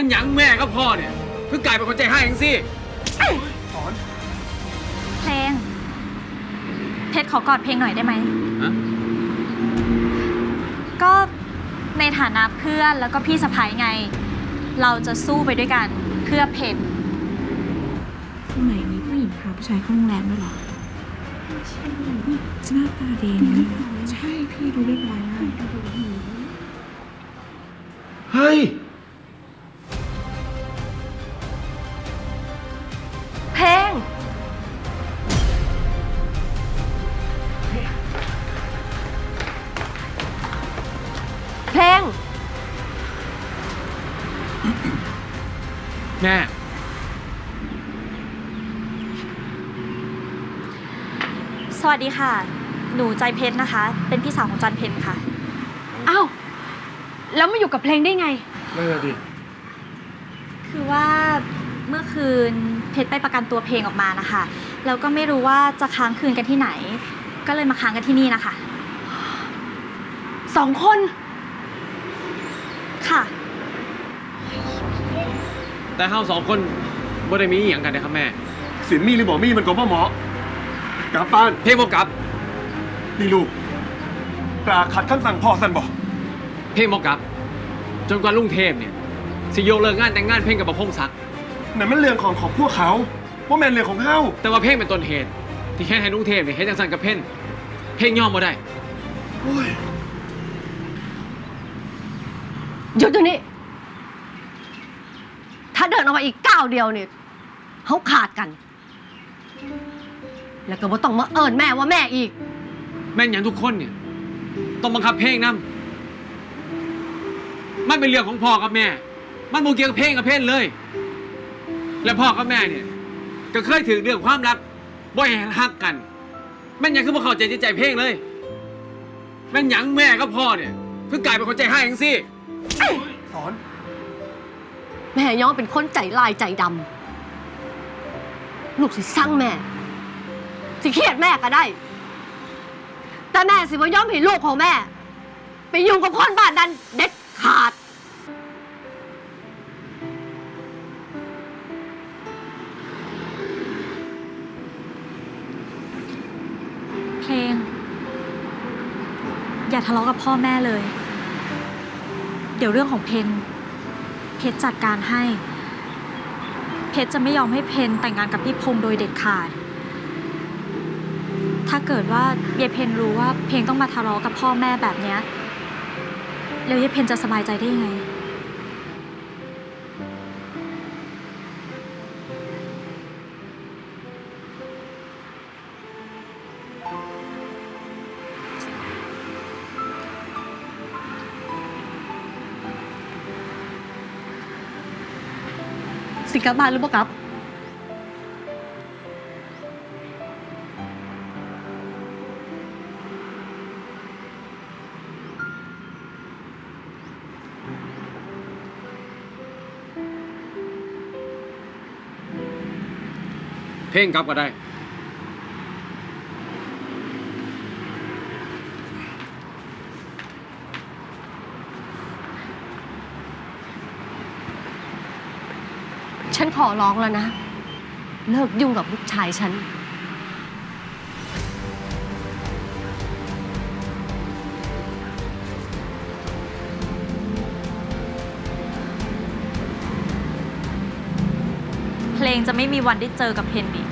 ม่นหยังแม่ก็พ่อเนี่ยเพิ่งกลายเป็นคนใจให้เองสิสอนเพลง เพชรขอกอดเพลงหน่อยได้ไหม ฮะก็ในฐานะเพื่อนแล้วก็พี่สะพ้ายไง เราจะสู้ไปด้วยกันเพื่อเพชรสมัยนี้ผู้หญิงพาผู้ชายเข้าโรงแรมด้วยเหรอใช่หน้าตาดีนะใช่พี่ดูเรียบร้อยมาก เฮ้ย เพลง แม่ สวัสดีค่ะ หนูใจเพชรนะคะ เป็นพี่สาวของจันเพนค่ะ อ้าว แล้วมาอยู่กับเพลงได้ไง นั่นแหละดิคือว่าเมื่อคืนเพชรไปประกันตัวเพลงออกมานะคะ แล้วก็ไม่รู้ว่าจะค้างคืนกันที่ไหน ก็เลยมาค้างกันที่นี่นะคะ สองคน ค่ะ แต่เฮาสองคนบ่ได้มีอหย่างกันนะครับแม่ สินมีหรือบอกมีมันก็บ่เหมาะกลับบ้านเพลงบ่กลับ นี่ลูกกล้าขัดคำสั่งพ่อสันบอกเพลงบ่กลับ จนกว่าลุงเทพเนี่ยสิยกเลิกงานแต่งงานเพลงกับประพงศักดิ์นั่นมันเรื่องของของพวกเขาว่าแมนเรื่องของเฮาแต่ว่าเพลงเป็นต้นเหตุ ที่แค่ให้ลุงเทพเนี่ยเฮ็ดจังซั่นกับเพลงเพลงยอมบ่ได้ โอ้ย หยุดเดี๋ยวนี้ ถ้าเดินออกมาอีกก้าวเดียวเนี่ยเขาขาดกัน แล้วก็บ่ต้องมาเอิญแม่ว่าแม่อีก แม่นอย่างทุกคนเนี่ย ต้องบังคับเพลงนํมันเป็นเรื่องของพ่อกับแม่ มันบ่เกี่ยวกับเพลงกับเพลงเลย และพ่อกับแม่เนี่ย ก็เคยถือเรื่องความรักบ่ให้ฮักกัน แม่นยังคือบ่เข้าใจจิตใจเพลงเลย แม่นหยังแม่กับพ่อเนี่ยเพิ่งกลายเป็นคนใจให้เองสิ สอน แม่ย้อมเป็นคนใจลายใจดำลูกสิสั่งแม่ สิเครียดแม่ก็ได้ แต่แม่สิว่าย้อมเห็นลูกของแม่ ไปยุ่งกับคนบ้านนั้นเด็ดขาด เพลง อย่าทะเลาะกับพ่อแม่เลย เดี๋ยวเรื่องของเพนเพชรจัดการให้ เพชรจะไม่ยอมให้เพนแต่งงานกับพี่พงษ์โดยเด็ดขาด ถ้าเกิดว่ายายเพนรู้ว่าเพลงต้องมาทะเลาะกับพ่อแม่แบบเนี้ยแล้วยายเพนจะสบายใจได้ยังไง สิกลับบ้านหรือเปล่าครับ เพ่งกลับก็ได้ ฉันขอร้องแล้วนะ เลิกยุ่งกับลูกชายฉัน เพลงจะไม่มีวันได้เจอกับเพนอีก